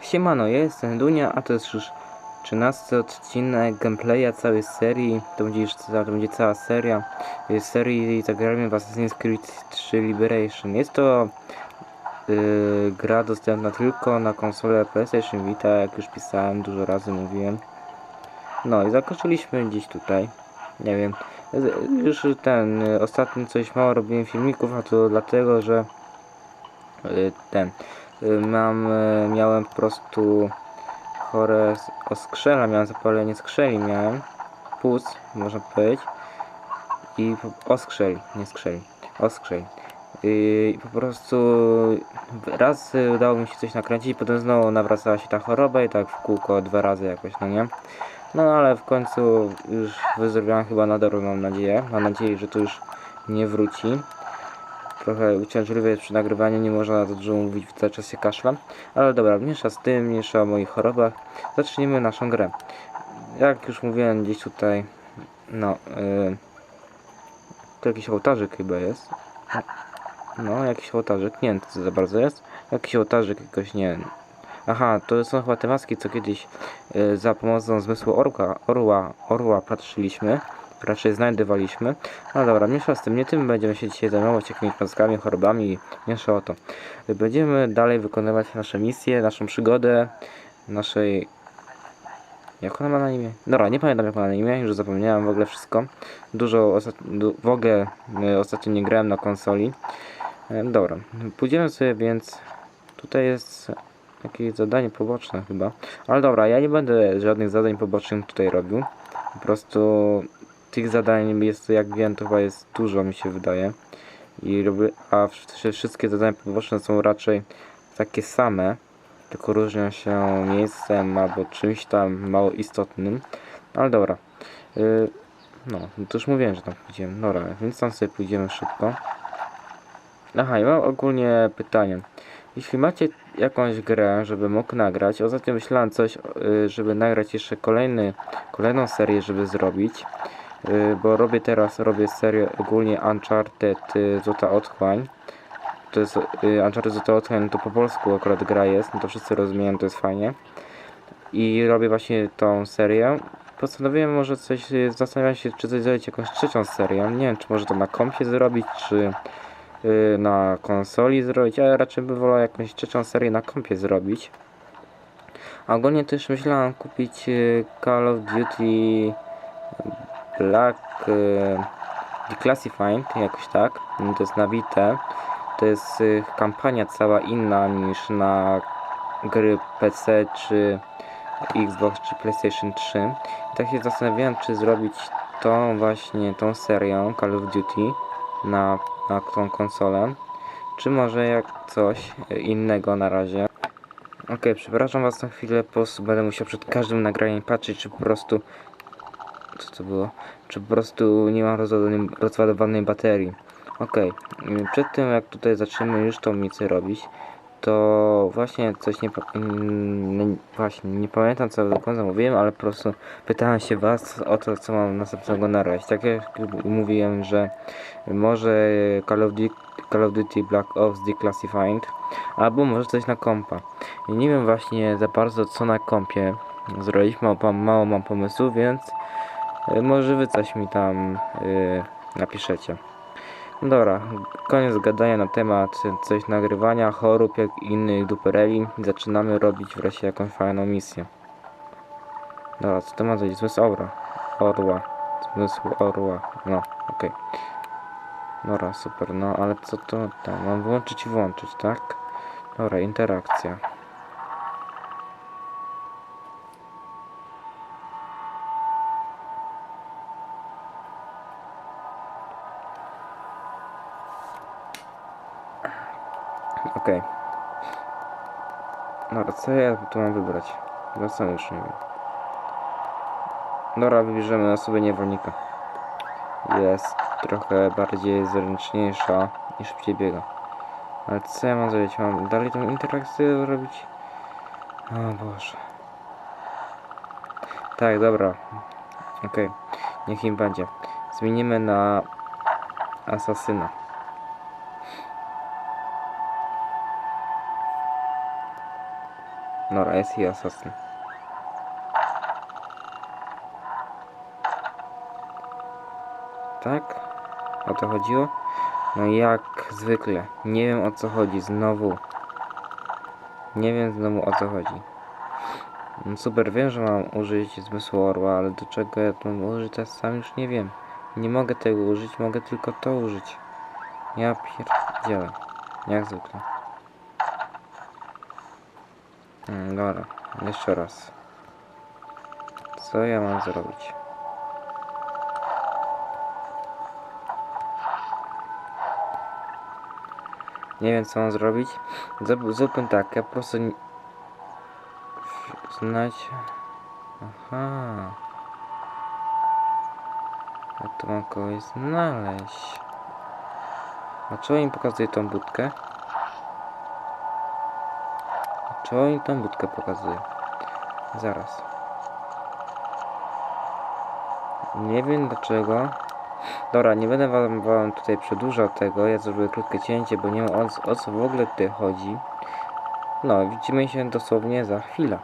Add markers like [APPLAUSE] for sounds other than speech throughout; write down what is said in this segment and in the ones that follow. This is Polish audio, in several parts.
Siemano, jestem Dunia, a to jest już 13 odcinek gameplaya całej serii. To będzie już to będzie cała seria y, serii zagramy w Assassin's Creed 3 Liberation. Jest to y, gra dostępna tylko na konsolę PlayStation Vita, jak już pisałem, dużo razy mówiłem. No i zakończyliśmy gdzieś tutaj. Nie wiem. Już ten ostatnio coś mało robiłem filmików, a to dlatego, że y, ten mam, y, miałem po prostu chore s- oskrzela, miałem zapalenie skrzeli, miałem płuc, można powiedzieć i oskrzeli, nie skrzeli, oskrzeli i po prostu raz udało mi się coś nakręcić, potem znowu nawracała się ta choroba i tak w kółko dwa razy jakoś, no nie? No ale w końcu już wyzdrowiałem chyba na dobre, mam nadzieję. Mam nadzieję, że to już nie wróci. Trochę uciążliwe jest przy nagrywaniu, nie można za dużo mówić, cały czas się kaszlam. Ale dobra, mniejsza z tym, mniejsza o moich chorobach. Zacznijmy naszą grę. Jak już mówiłem gdzieś tutaj, no, yy, to jakiś ołtarzyk chyba jest. No, jakiś ołtarzyk, nie wiem co za bardzo jest. Jakiś ołtarzyk, jakoś nie. Aha, to są chyba te maski, co kiedyś y, za pomocą zmysłu orła, orła, orła patrzyliśmy, raczej znajdowaliśmy. No dobra, mniejsza z tym, nie tym będziemy się dzisiaj zajmować jakimiś maskami, chorobami, mniejsza o to. Będziemy dalej wykonywać nasze misje, naszą przygodę, naszej... Jak ona ma na imię? Dobra, nie pamiętam jak ma na imię, już zapomniałem w ogóle wszystko. Dużo, w ogóle y, ostatnio nie grałem na konsoli. Y, Dobra, pójdziemy sobie więc... Tutaj jest jakieś zadanie poboczne chyba. Ale dobra, ja nie będę żadnych zadań pobocznych tutaj robił. Po prostu tych zadań jest, jak wiem, to chyba jest dużo mi się wydaje. I robię, a wsz- wszystkie zadania poboczne są raczej takie same, tylko różnią się miejscem albo czymś tam mało istotnym. Ale dobra. Y, no, to już mówiłem, że tam pójdziemy. Dobra, więc tam sobie pójdziemy szybko. Aha, i mam ogólnie pytanie. Jeśli macie jakąś grę, żeby mógł nagrać, ostatnio myślałem coś, y, żeby nagrać jeszcze kolejny, kolejną serię, żeby zrobić, bo robię teraz, robię serię ogólnie Uncharted y, Złota Otchłań. To jest y, Uncharted Złota Otchłań, to po polsku akurat gra jest, no to wszyscy rozumieją, to jest fajnie. I robię właśnie tą serię. Postanowiłem może coś, y, zastanawiam się, czy coś zrobić jakąś trzecią serię. Nie wiem, czy może to na kompie zrobić, czy y, na konsoli zrobić, ale raczej by wolał jakąś trzecią serię na kompie zrobić. A ogólnie też myślałem kupić y, Call of Duty Black y, Declassified, jakoś tak. No, To jest na Vita. To jest y, kampania cała inna niż na gry PC czy Xbox czy PlayStation 3. I tak się zastanawiałem, czy zrobić tą właśnie, tą serię Call of Duty na, na tą konsolę, czy może jak coś innego na razie. Okej, przepraszam was na chwilę, po prostu będę musiał przed każdym nagraniem patrzeć, czy po prostu... Co to było? Czy po prostu nie mam rozładowanej, baterii. Okej, mm, przed tym jak tutaj zaczniemy już tą misję robić, to właśnie coś nie, właśnie nie pamiętam co do końca mówiłem, ale po prostu pytałem się was o to, co mam następnego nagrać. Tak jak mówiłem, że może Call of, Duty, Call of Duty Black Ops Declassified, albo może coś na kompa. I nie wiem właśnie za bardzo co na kompie zrobić, mało, mało mam pomysłu, więc może wy coś mi tam y, napiszecie. Dobra, koniec gadania na temat coś nagrywania, chorób, jak innych dupereli. Zaczynamy robić wreszcie jakąś fajną misję. Dobra, co to ma być? Zmysł orła. Orła. Zmysł orła. No, okej. Dobra, super, no ale co to tam? Mam włączyć i włączyć, tak? Dobra, interakcja. Co ja tu mam wybrać? Ja sam już nie wiem. Dobra, wybierzemy osobę niewolnika. Jest trochę bardziej zręczniejsza i szybciej biega. Ale co ja mam zrobić? Mam dalej tą interakcję zrobić? O Boże. Tak, dobra. Okej. Niech im będzie. Zmienimy na asasyna. Dobra, jest i asasyn. Tak? O to chodziło? No jak zwykle. Nie wiem o co chodzi. Znowu. Nie wiem znowu o co chodzi. No super, wiem, że mam użyć zmysłu orła, ale do czego ja to mam użyć, to sam już nie wiem. Nie mogę tego użyć, mogę tylko to użyć. Ja pierdzielę. Jak zwykle. Mm, dobra, jeszcze raz. Co ja mam zrobić? Nie wiem co mam zrobić. Zrób- Zróbmy tak, ja po prostu... nie- Znać... Aha. Ja tu mam kogoś znaleźć. A czemu im pokazuje tą budkę? Czemu im tą budkę pokazuje? Zaraz. Nie wiem dlaczego. Dobra, nie będę wam, wam tutaj przedłużał tego. Ja zrobię krótkie cięcie, bo nie wiem o, o co w ogóle tutaj chodzi. No, widzimy się dosłownie za chwilę.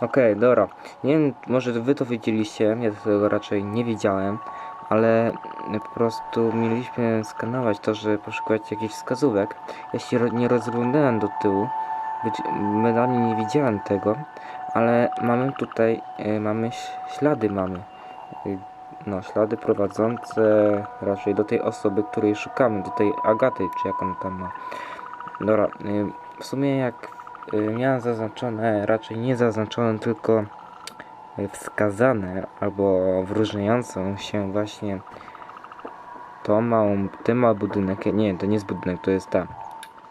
Okej, dobra. Nie wiem, może wy to wiedzieliście, ja tego raczej nie wiedziałem, ale po prostu mieliśmy skanować to, żeby poszukiwać jakichś wskazówek. Ja się nie rozglądałem do tyłu, być, medalnie nie widziałem tego, ale mamy tutaj, e, mamy ślady mamy. Y, No, ślady prowadzące raczej do tej osoby, której szukamy, do tej Agaty, czy jak tam ma. Dobra, y, w sumie jak miałem zaznaczone, raczej nie zaznaczone, tylko wskazane, albo wyróżniającą się właśnie tą małą, ten mały budynek, nie, to nie jest budynek, to jest ta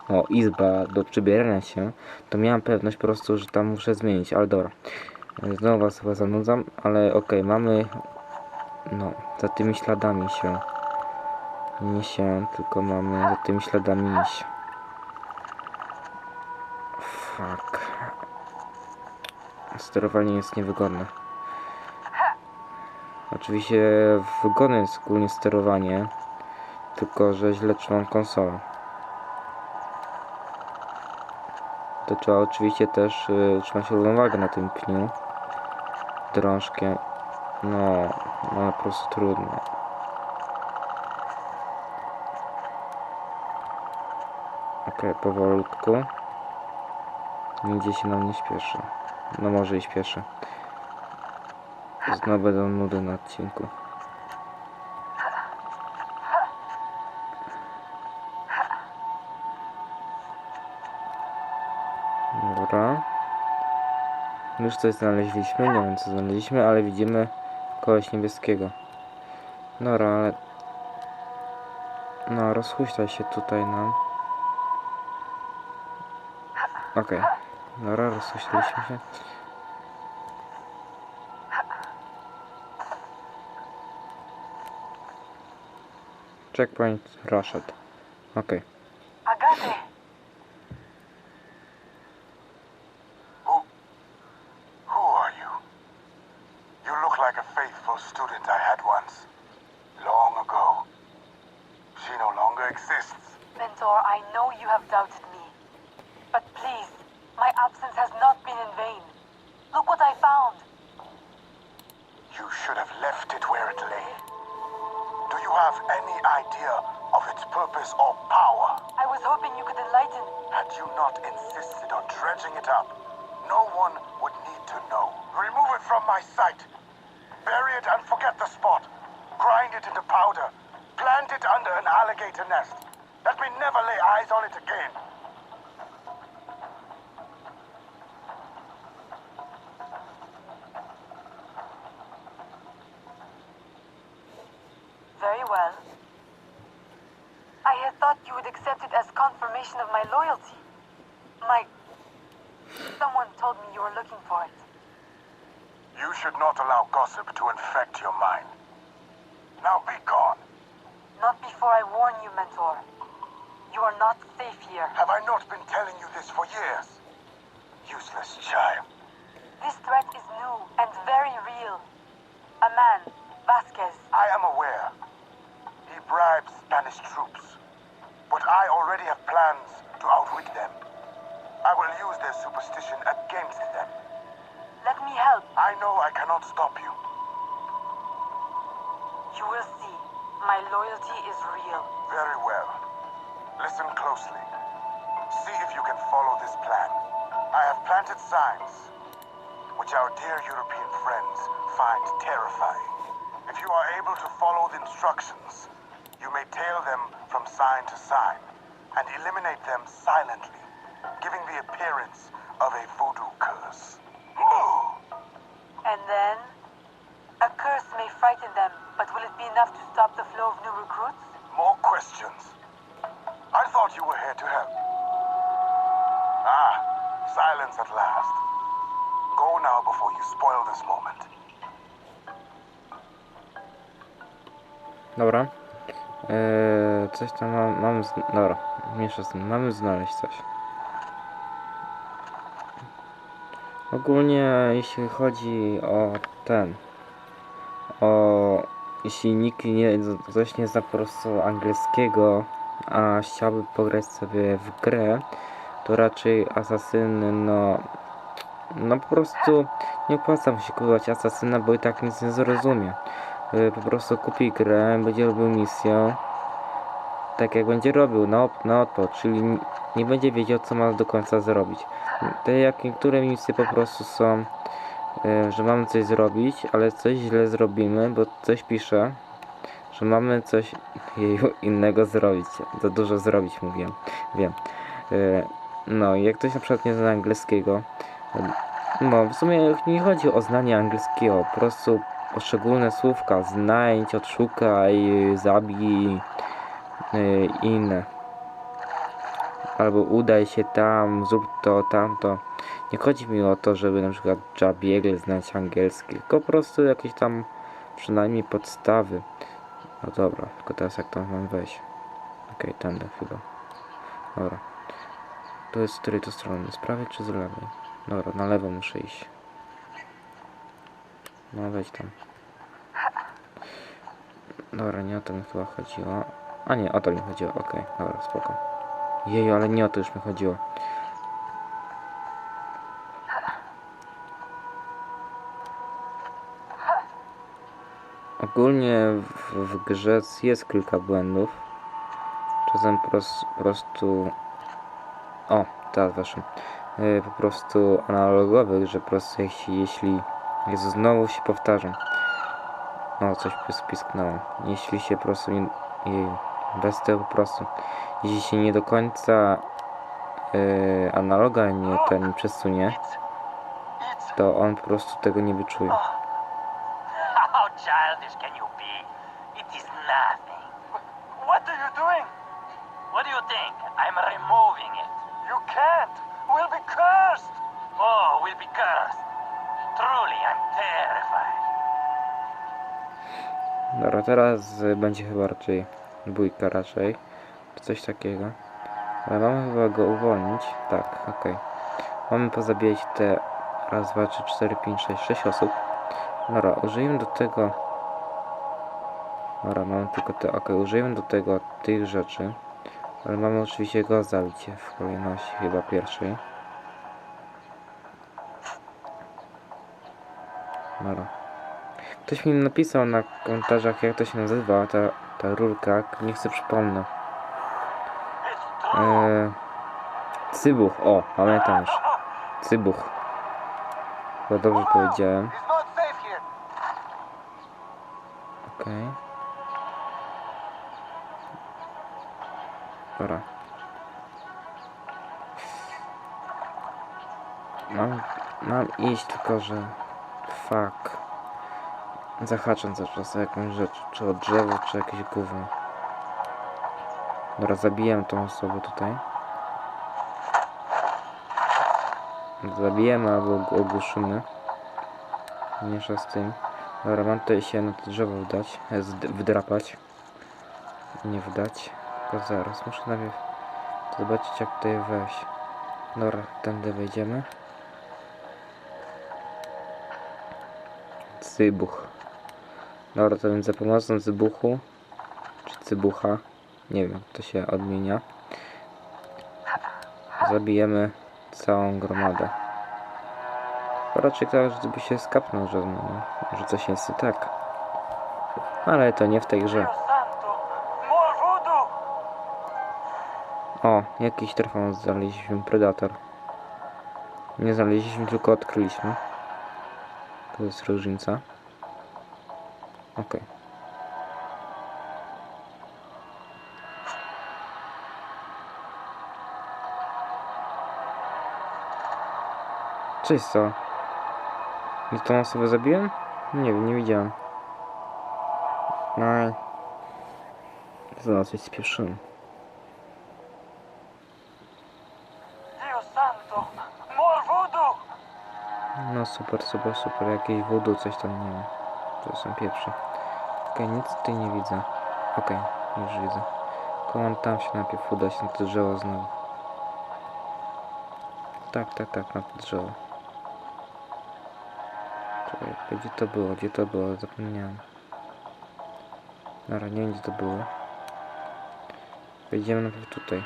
o, izba do przybierania się, to miałem pewność po prostu, że tam muszę zmienić, ale dobra. Y, Znowu was chyba zanudzam, ale okej, mamy no, za tymi śladami się nie się, tylko mamy za tymi śladami iść. Fuck. Sterowanie jest niewygodne. Oczywiście wygodne jest ogólnie sterowanie, tylko że źle trzymam konsolę. To trzeba oczywiście też y, trzymać równowagę na tym pniu. Drążkiem. No, no po prostu trudno. Okej, powolutku. Nigdzie się nam nie śpieszy. No może i śpieszy. Znowu będą nudy na odcinku. Już coś znaleźliśmy, nie wiem co znaleźliśmy, ale widzimy kogoś niebieskiego. Dobra, ale... No, rozhuśta się tutaj nam. Okej. Dobra, rozhuśtaliśmy się. Checkpoint Rashad. Okej. Agate! No one would need to know. Remove it from my sight. Bury it and forget the spot. Grind it into powder. Plant it under an alligator nest. Let me never lay eyes on it again. Very well. I had thought you would accept it as confirmation of my loyalty. My... Told me you were looking for it. You should not allow gossip to infect your mind. Now be gone. Not before I warn you, Mentor. You are not safe here. Have I not been telling you this for years? Useless child. This threat is new and very real. A man, Vasquez, I am aware. He bribes Spanish troops. But I already have plans to outwit them. Use their superstition against them. Let me help. I know I cannot stop you. You will see. My loyalty is real. Very well. Listen closely. See if you can follow this plan. I have planted signs, which our dear European friends find terrifying. If you are able to follow the instructions, you may tail them from sign to sign and eliminate them silently, giving the appearance of a voodoo curse. And then? A curse may frighten them, but will it be enough to stop the flow of new recruits? More questions? I thought you were here to help. Ah, silence at last. Go now before you spoil this moment. Dobra. Eee, coś tam mam, mamy... Z... Dobra, mniejsza z tym. Mamy znaleźć coś. Ogólnie jeśli chodzi o ten... O... Jeśli nikt nie, ktoś nie zna po prostu angielskiego, a chciałby pograć sobie w grę, to raczej asasyny, no... No po prostu nie opłaca mu się kupować asasyna, bo i tak nic nie zrozumie. Y, po prostu kupi grę, będzie robił misję tak jak będzie robił na, op- czyli nie będzie wiedział co ma do końca zrobić. Te jak niektóre misje po prostu są, y, że mamy coś zrobić, ale coś źle zrobimy, bo coś pisze, że mamy coś innego zrobić. Za dużo zrobić mówię, wiem. Y, No i jak ktoś na przykład nie zna angielskiego, no w sumie nie chodzi o znanie angielskiego, po prostu poszczególne słówka, znajdź, odszukaj, zabij yy, inne. Albo udaj się tam, zrób to, tamto. Nie chodzi mi o to, żeby na przykład trzeba biegle znać angielski, tylko po prostu jakieś tam przynajmniej podstawy. No dobra, tylko teraz jak to mam wejść? Okej, tędy chyba. Dobra. To jest z której to strony? Z prawej czy z lewej? Dobra, na lewo muszę iść. No wejdź tam. Dobra, nie o to mi chyba chodziło. A nie, o to mi chodziło, okej, dobra, spoko. Jeju, ale nie o to już mi chodziło. Ogólnie w, w grze jest kilka błędów. Czasem po pros- po prostu... O, teraz weszłem. Yy, po prostu analogowych, że po prostu jeśli, jeśli znowu się powtarzam. No, coś pis- pisknęło. Jeśli się po prostu nie... Jej, bez tego po prostu. Jeśli się nie do końca yy, analoga nie ten przesunie, to on po prostu tego nie wyczuje. How [LAUGHS] childish can you be? It is nothing. What are you doing? What do you think? I'm removing it. You can't. We'll be cursed. Oh, we'll be cursed. Truly, I'm terrified. Dobra, teraz będzie chyba raczej bójka raczej, czy coś takiego. Ale mamy chyba go uwolnić. Tak, okej. Mamy pozabijać te raz, dwa, trzy, cztery, pięć, sześć, sześć osób. Dobra, użyjemy do tego... Dobra, mamy tylko te... Okej, użyjemy do tego tych rzeczy. Ale mamy oczywiście go zabić w kolejności chyba pierwszej. Dobra. Ktoś mi napisał na komentarzach jak to się nazywa, ta, ta rurka, nie chcę przypomnę. Eee, cybuch, o, pamiętam już. Cybuch. Chyba dobrze powiedziałem. Okej. Dobra. Mam, mam iść, tylko że... Fuck. Zahaczam cały czas o jakąś rzecz, czy o drzewo, czy jakieś gówno. Dobra, zabijam tą osobę tutaj. Zabijemy albo ogłuszymy. Mniejsza z tym. Dobra, mam tutaj się na to drzewo wdać, e, wdrapać. Nie wdać. Tylko zaraz, muszę najpierw zobaczyć jak tutaj wejść. Dobra, tędy wejdziemy. Cybuch. Dobra, to więc za pomocą cybuchu, czy cybucha, nie wiem, to się odmienia. Zabijemy całą gromadę. Raczej tak, żeby się skapnął, że, no, że coś jest tak. Ale to nie w tej grze. O, jakiś telefon znaleźliśmy, Predator. Nie znaleźliśmy, tylko odkryliśmy. To jest różnica. Okej. Co jest to? Nie tą osobę zabiłem? Nie wiem, nie widziałem. No i... Santo! More voodoo! No super, super, super. Jakieś voodoo, coś tam, nie wiem. Okej, już widzę. Tylko mam tam się najpierw udać na to drzewo znowu. Tak, tak, tak, na to drzewo. Czekaj, gdzie to było? Gdzie to było? Zapomniałem. Dobra, nie wiem gdzie to było. Wejdziemy najpierw tutaj.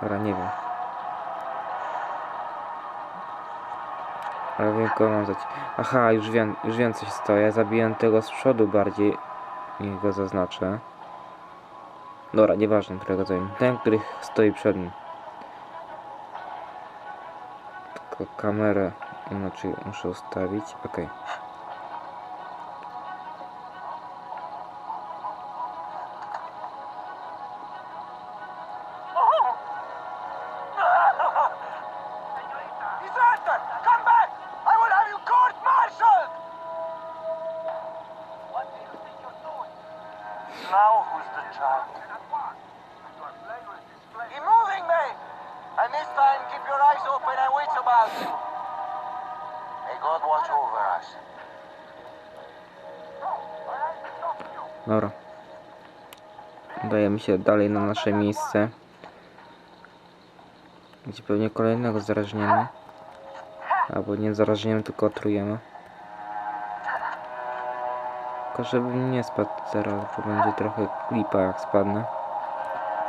Dobra, nie wiem. Ale wiem kogo mam zać. Aha, już wiem, już wiem coś stoi. Ja zabiłem tego z przodu bardziej. Niech go zaznaczę. Dobra, nieważne, którego zabiłem. Ten, który stoi przed nim. Tylko kamerę inaczej muszę ustawić. Okej. Disaster! Się dalej na nasze miejsce. Gdzie pewnie kolejnego zarażniemy. Albo nie zarażniemy, tylko otrujemy. Tylko żebym nie spadł teraz, bo będzie trochę klipa jak spadnę.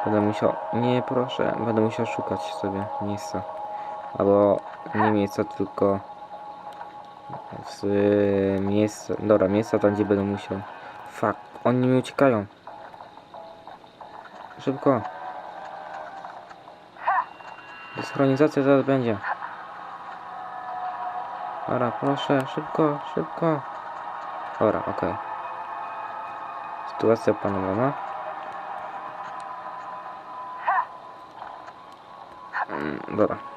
Będę musiał... Nie, proszę. Będę musiał szukać sobie miejsca. Albo nie miejsca, tylko... Z miejsca... Dobra, miejsca tam, gdzie będę musiał. Fuck, oni mi uciekają. Szybko. Desynchronizacja zaraz będzie. Dobra, proszę, szybko, szybko. Dobra, okej. Sytuacja opanowana. Mm, Dobra.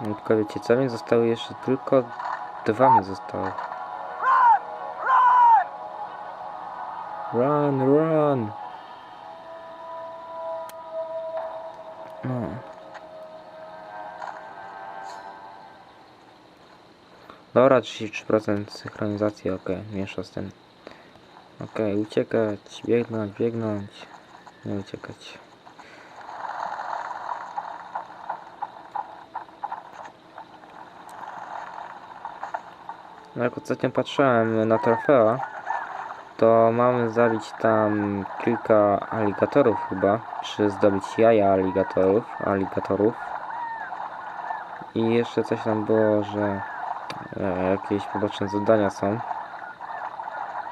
No, Tylko wiecie co zostały jeszcze tylko dwa mi zostały. Run, run! No. Dobra, 33% synchronizacji, ok, miesza z tym. Ok, uciekać, biegnąć, biegnąć, nie uciekać. No Jak ostatnio patrzyłem na trofea, to mamy zabić tam kilka aligatorów chyba, czy zdobyć jaja aligatorów, aligatorów. I jeszcze coś tam było, że e, jakieś poboczne zadania są.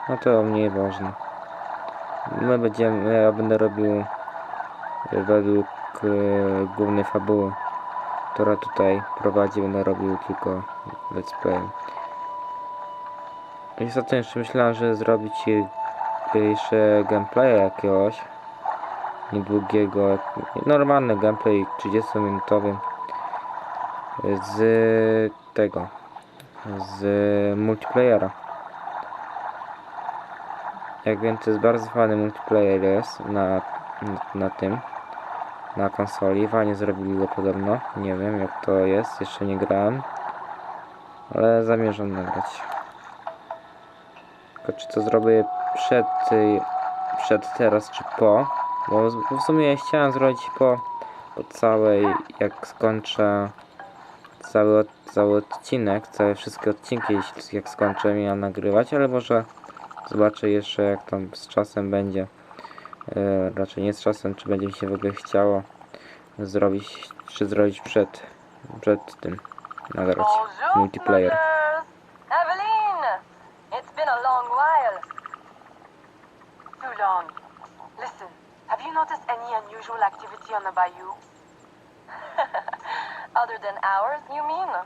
No to mniej ważne. My będziemy, ja będę robił według e, głównej fabuły, która tutaj prowadzi, będę robił tylko let's play. Ostatnio jeszcze myślałem, że zrobić jeszcze gameplaya jakiegoś. Niedługiego, normalny gameplay 30 minutowy z tego. Z multiplayera. Jak wiem to jest bardzo fajny multiplayer jest na, na, na tym. Na konsoli, fajnie zrobili go podobno. Nie wiem jak to jest, jeszcze nie grałem. Ale zamierzam nagrać tylko czy to zrobię przed, przed teraz, czy po? Bo w- sumie chciałem zrobić po, po całej, jak skończę cały, cały odcinek, całe wszystkie odcinki, jak skończę ja nagrywać, ale może zobaczę jeszcze jak tam z czasem będzie. E, raczej nie z czasem, czy będzie mi się w ogóle chciało zrobić, czy zrobić przed, przed tym, nagrać multiplayer. Eveline! It's been a long. Too long. Listen, have you noticed any unusual activity on the bayou? [LAUGHS] Other than ours, you mean? [LAUGHS]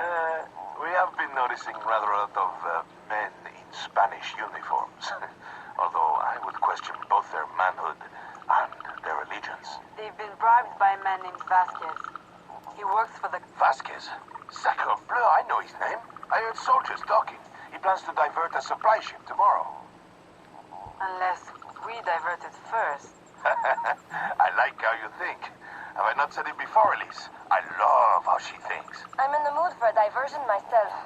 Uh, we have been noticing rather a lot of uh, men in Spanish uniforms. [LAUGHS] Although I would question both their manhood and their allegiance. They've been bribed by a man named Vasquez. He works for the. Vasquez? Sacre bleu, I know his name. I heard soldiers talking. Plans to divert a supply ship tomorrow. Unless we divert it first. [LAUGHS] I like how you think. Have I not said it before, Elise? I love how she thinks. I'm in the mood for a diversion myself.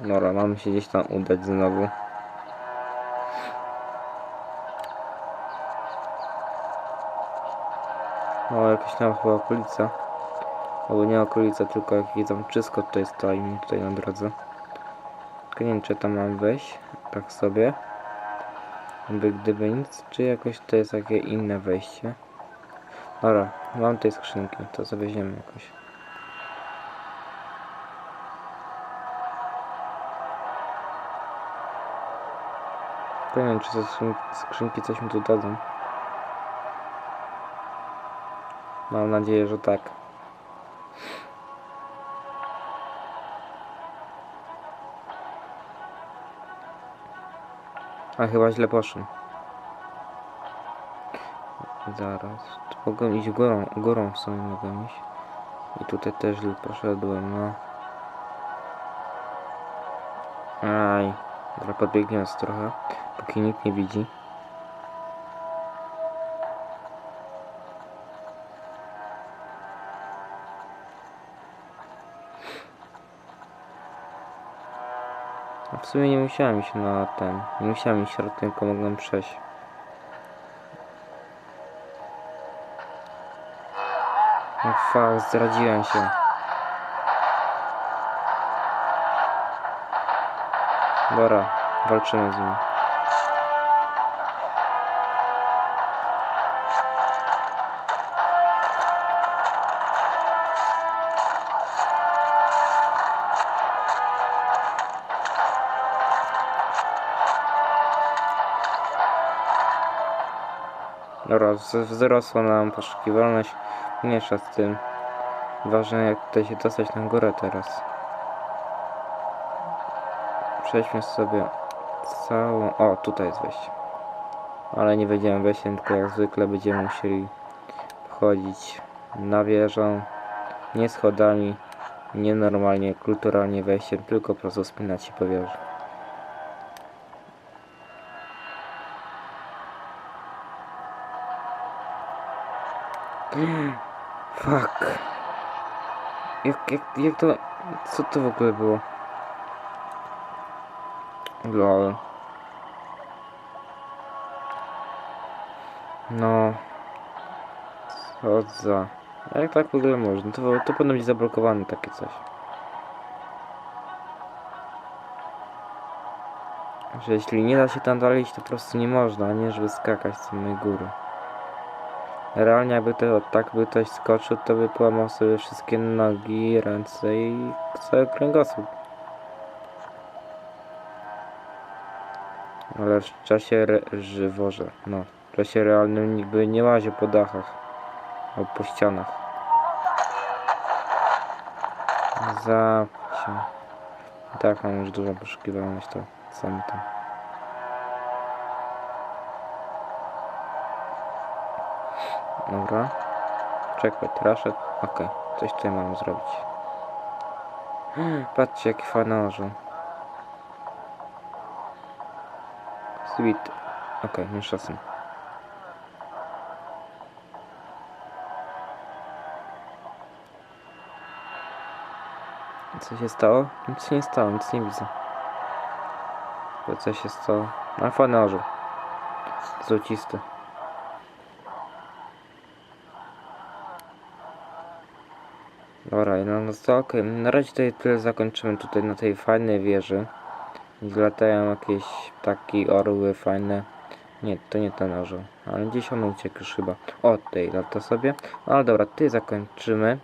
Dobra, mamy się gdzieś tam udać znowu. O, jakaś tam chyba okolica. Albo nie okolica, tylko jakieś tam czysko tutaj stoi mi tutaj na drodze. Tylko nie wiem, czy tam mam wejść, tak sobie. By gdyby nic, czy jakoś to jest jakieś inne wejście. Dobra, mam tej skrzynki, to weźmiemy jakoś. Nie wiem, czy te skrzyn- skrzynki coś mi tu dadzą. Mam nadzieję, że tak. A chyba źle poszłem. Zaraz. Tu mogę iść górą, górą w sumie mogę iść. I tutaj też źle poszedłem, no. Aj. Dobra, podbiegniemy trochę, póki nikt nie widzi. W sumie nie musiałem iść na ten. Nie musiałem iść środkiem, tylko mogłem przejść. No fuck, zdradziłem się. Dobra, walczymy z nim. Wz- wzrosła nam poszukiwalność. Mniejsza z tym. Ważne jak tutaj się dostać na górę teraz. Przejdźmy sobie całą... O, tutaj jest wejście. Ale nie wejdziemy wejściem, tylko jak zwykle będziemy musieli wchodzić na wieżę. Nie schodami, nie normalnie, kulturalnie wejściem, tylko po prostu wspinać się po wieży. Fuck. Jak, jak, jak to... Co to w ogóle było? Lol. No. Co za... Jak tak w ogóle można? To, to powinno być zablokowane takie coś. Że jeśli nie da się tam dalej to po prostu nie można, nie żeby skakać z samej góry. Realnie jakby to tak by ktoś skoczył, to by połamał sobie wszystkie nogi, ręce i cały kręgosłup. Ale w czasie żyworze, no. W czasie realnym nikt by nie łaził po dachach. Albo po ścianach. Za tak mam już dużą poszukiwalność, to sam tam. Dobra. Checkpoint, raszek. Okej, coś tutaj mam zrobić. [GASPS] Patrzcie, jaki fajny orzeł. Sweet. Okay, już czasem. Co się stało? Nic się nie stało, nic nie widzę. Co się stało? A fajny orzeł. Złocisty. Dobra, no, no to okej. Na razie tutaj tyle zakończymy tutaj na tej fajnej wieży. Latają jakieś ptaki, orły fajne. Nie, to nie ten orzeł. Ale gdzieś on uciekł już chyba. O, tutaj lata sobie. No, ale dobra, tutaj zakończymy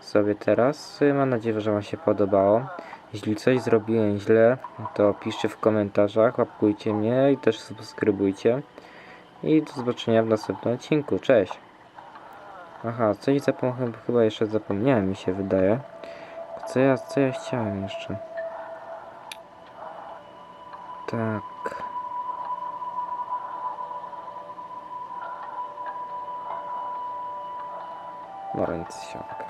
sobie teraz. Mam nadzieję, że Wam się podobało. Jeśli coś zrobiłem źle, to piszcie w komentarzach, łapkujcie mnie i też subskrybujcie. I do zobaczenia w następnym odcinku. Cześć! Aha, coś zapomniałem, chyba jeszcze zapomniałem mi się wydaje. Co ja, co ja chciałem jeszcze? Tak. Nic się.